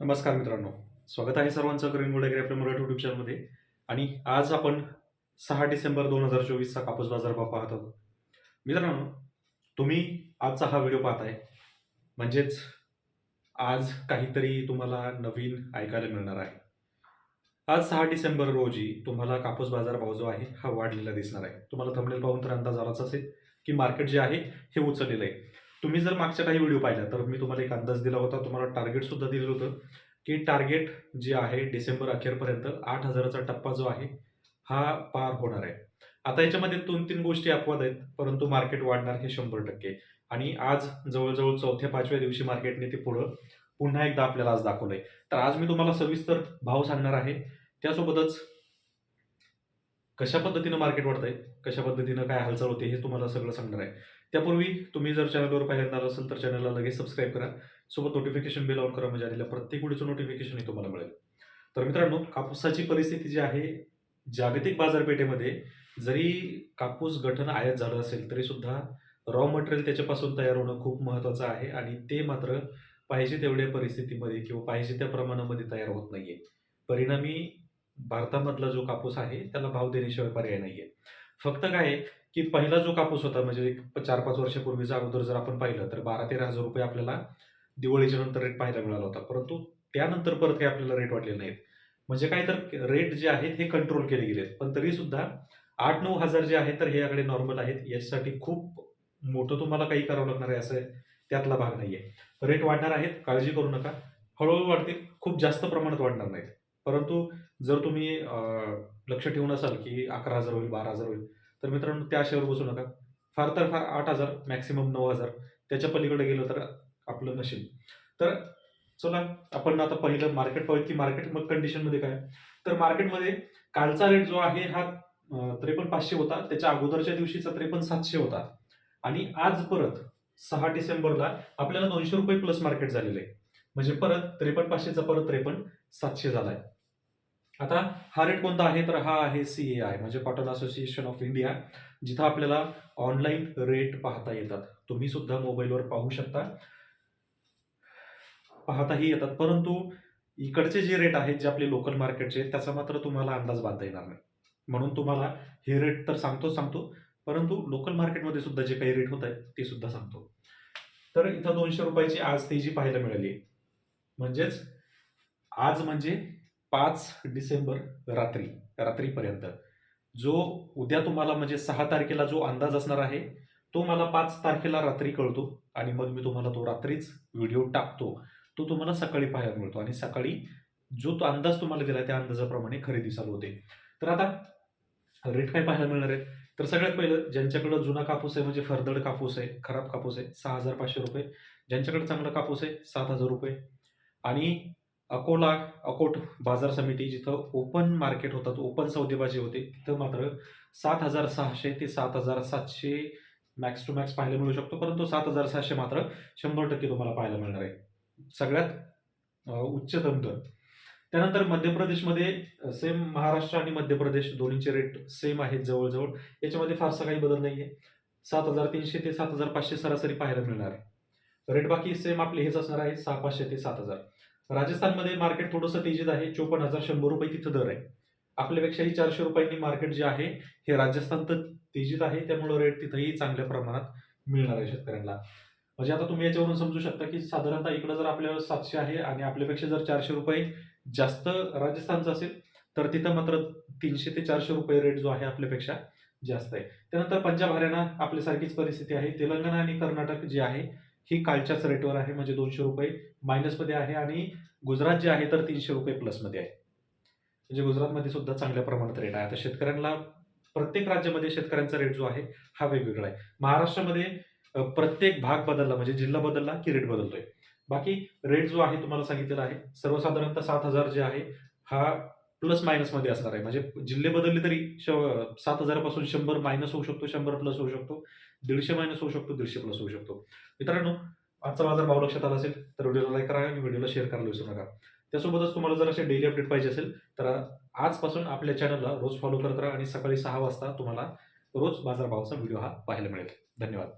नमस्कार मित्रांनो. स्वागत आहे सर्वांचं ग्रीन गोल्ड ॲग्री आपल्या मराठी युट्यूब चॅनलमध्ये आणि आज आपण सहा डिसेंबर दोन हजार चोवीसचा कापूस बाजार भाव पाहत आहोत. मित्रांनो तुम्ही आजचा हा व्हिडिओ पाहताय. म्हणजेच आज काहीतरी तुम्हाला नवीन ऐकायला मिळणार आहे. आज सहा डिसेंबर रोजी तुम्हाला कापूस बाजार भाव जो आहे हा वाढलेला दिसणार आहे. तुम्हाला थंबनेल पाहून तर अंदाज आलाच असेल की मार्केट जे आहे हे उचललेलं आहे. तुम्ही जर मागच्या काही व्हिडिओ पाहिला तर मी तुम्हाला एक अंदाज दिला होता तुम्हाला टार्गेट सुद्धा दिलेलं होतं की टार्गेट जे आहे डिसेंबर अखेरपर्यंत आठ हजाराचा टप्पा जो आहे हा पार होणार आहे. आता याच्यामध्ये दोन तीन गोष्टी अपवाद आहेत परंतु मार्केट वाढणार हे शंभर टक्के. आणि आज जवळजवळ चौथ्या पाचव्या दिवशी मार्केटने ते पुढं पुन्हा एकदा आपल्याला आज दाखवलंय. तर आज मी तुम्हाला सविस्तर भाव सांगणार आहे. त्यासोबतच कशा पद्धतीनं मार्केट वाढतंय कशा पद्धतीनं काय हालचाल होते हे तुम्हाला सगळं सांगणार आहे. त्यापूर्वी तुम्ही जर चॅनलवर पहिल्यांदा असेल तर चॅनलला लगेच सबस्क्राईब करा. सोबत नोटिफिकेशन बिल ऑन करा म्हणजे आलेल्या प्रत्येक व्हिडिओचं नोटिफिकेशन तुम्हाला मिळेल. तर मित्रांनो कापूसाची परिस्थिती जी आहे जागतिक बाजारपेठेमध्ये जरी कापूस गठन आयात झालं असेल तरी सुद्धा रॉ मटेरियल त्याच्यापासून तयार होणं खूप महत्त्वाचं आहे आणि ते मात्र पाहिजे तेवढ्या परिस्थितीमध्ये किंवा पाहिजे त्या प्रमाणामध्ये तयार होत नाहीये. परिणामी भारतामधला जो कापूस आहे त्याला भाव देण्याशिवाय पर्याय नाहीये. फक्त काय आहे की पहिला जो कापूस होता म्हणजे एक चार पाच वर्षापूर्वीचा अगोदर जर आपण पाहिलं तर बारा तेरा हजार रुपये आपल्याला दिवाळीच्या नंतर रेट पाहायला मिळाला होता. परंतु त्यानंतर परत काही आपल्याला रेट वाटले नाहीत. म्हणजे काय तर रेट जे आहेत हे कंट्रोल केले गेलेत. पण तरी सुद्धा आठ नऊ हजार जे आहेत तर हे याकडे नॉर्मल आहेत. याच्यासाठी खूप मोठं तुम्हाला काही करावं लागणार आहे असं त्यातला भाग नाहीये. रेट वाढणार आहेत काळजी करू नका. हळूहळू वाढतील खूप जास्त प्रमाणात वाढणार नाहीत. परंतु जर तुम्ही लक्ष ठेवून असाल की अकरा हजार होईल बारा हजार होईल तर मित्रांनो त्या आशेवर बसू नका. फार तर फार आठ हजार मॅक्सिमम नऊ हजार. त्याच्या पलीकडे गेलं तर आपलं नशीब. तर चला आपण आता पहिलं मार्केट पाहूया की मार्केट मग कंडिशनमध्ये काय? तर मार्केटमध्ये कालचा रेट जो आहे हा त्रेपन्न पाचशे होता. त्याच्या अगोदरच्या दिवशीचा त्रेपन्न सातशे होता. आणि आज परत सहा डिसेंबरला आपल्याला दोनशे रुपये प्लस मार्केट झालेलं आहे. म्हणजे परत त्रेपन्न पाचशेचा परत त्रेपन्न सातशे झालाय. आता हा रेट कोणता आहे? तर हा आहे सी ए आय म्हणजे कॉटन असोसिएशन ऑफ इंडिया जिथं आपल्याला ऑनलाईन रेट पाहता येतात. तुम्ही सुद्धा मोबाईलवर पाहू शकता. पाहताही येतात. परंतु इकडचे जे रेट आहेत जे आपले लोकल मार्केटचे त्याचा मात्र तुम्हाला अंदाज बांधता येणार नाही. म्हणून तुम्हाला हे रेट तर सांगतो सांगतो. परंतु लोकल मार्केटमध्ये सुद्धा जे काही रेट होत आहेत ते सुद्धा सांगतो. तर इथं दोनशे रुपयाची आज तेजी पाहायला मिळाली म्हणजेच आज म्हणजे पाच डिसेंबर रात्री रात्रीपर्यंत. जो उद्या तुम्हाला म्हणजे सहा तारखेला जो अंदाज असणार आहे तो मला पाच तारखेला रात्री कळतो आणि मग मी तुम्हाला तो रात्रीच व्हिडिओ टाकतो. तो तुम्हाला सकाळी पाहायला मिळतो आणि सकाळी जो तो अंदाज तुम्हाला दिला त्या अंदाजाप्रमाणे खरेदी चालू होते. तर आता रेट काय पाहायला मिळणार आहे? तर सगळ्यात पहिलं ज्यांच्याकडं जुना कापूस आहे म्हणजे फरदड कापूस आहे खराब कापूस आहे सहा हजार पाचशे रुपये. ज्यांच्याकडे चांगला कापूस आहे सात हजार रुपये. आणि अकोला अकोट बाजार समिती जिथं ओपन मार्केट होतात ओपन सौदेबाजी होते तिथं मात्र सात हजार सहाशे ते सात हजार सातशे मॅक्स टू मॅक्स पाहायला मिळू शकतो परंतु सात हजार सहाशे मात्र शंभर टक्के तुम्हाला पाहायला मिळणार आहे. सगळ्यात उच्चतम दर. त्यानंतर मध्य प्रदेशमध्ये सेम महाराष्ट्र आणि मध्य प्रदेश दोन्हीचे रेट सेम आहेत जवळजवळ. याच्यामध्ये फारसा काही बदल नाही आहे सात हजार तीनशे ते सात हजार पाचशे सरासरी पाहायला मिळणार. आहे रेट बाकी सेम आपले हेच असणार आहे सहा पाचशे ते सात हजार. राजस्थानमध्ये मार्केट थोडंसं तेजीत आहे. चोपन्न हजार शंभर रुपये तिथं दर आहे. आपल्यापेक्षाही चारशे रुपयांनी मार्केट जे आहे हे राजस्थान तर तेजीत आहे. त्यामुळे रेट तिथंही चांगल्या प्रमाणात मिळणार आहे शेतकऱ्यांना. म्हणजे आता तुम्ही याच्यावरून समजू शकता की साधारणतः इकडं जर आपल्याला सातशे आहे आणि आपल्यापेक्षा जर चारशे रुपये जास्त राजस्थानचं असेल तर तिथं मात्र तीनशे ते चारशे रुपये रेट जो आहे आपल्यापेक्षा जास्त आहे. त्यानंतर पंजाब हरियाणा आपल्यासारखीच परिस्थिती आहे. तेलंगणा आणि कर्नाटक जे आहे ही कालच्याच रेटवर आहे म्हणजे दोनशे रुपये मायनसमध्ये आहे आणि गुजरात जे आहे तर तीनशे रुपये प्लसमध्ये आहे. म्हणजे गुजरातमध्ये सुद्धा चांगल्या प्रमाणात रेट आहे. आता शेतकऱ्यांना प्रत्येक राज्यामध्ये शेतकऱ्यांचा रेट जो आहे हा वेगवेगळा आहे. महाराष्ट्रामध्ये प्रत्येक भाग बदलला म्हणजे जिल्हा बदलला की रेट बदलतोय. बाकी रेट जो आहे तुम्हाला सांगितलेला आहे सर्वसाधारणतः सात हजार जे आहे हा प्लस मायनसमध्ये असणार आहे. म्हणजे जिल्हे बदलले तरी श- सात हजारापासून शंभर मायनस होऊ शकतो शंभर प्लस होऊ शकतो दीडशे मायनस होऊ शकतो दीडशे प्लस होऊ शकतो. मित्रांनो आजचा बाजार भाव लक्षात आला असेल तर व्हिडिओला लाईक करा आणि व्हिडिओला शेअर करायला विसरू नका. त्यासोबतच तुम्हाला जर असे डेली अपडेट पाहिजे असेल तर आजपासून आपल्या चॅनलला रोज फॉलो करत राहा आणि सकाळी सहा वाजता तुम्हाला रोज बाजारभावाचा व्हिडिओ हा पाहायला मिळेल. धन्यवाद.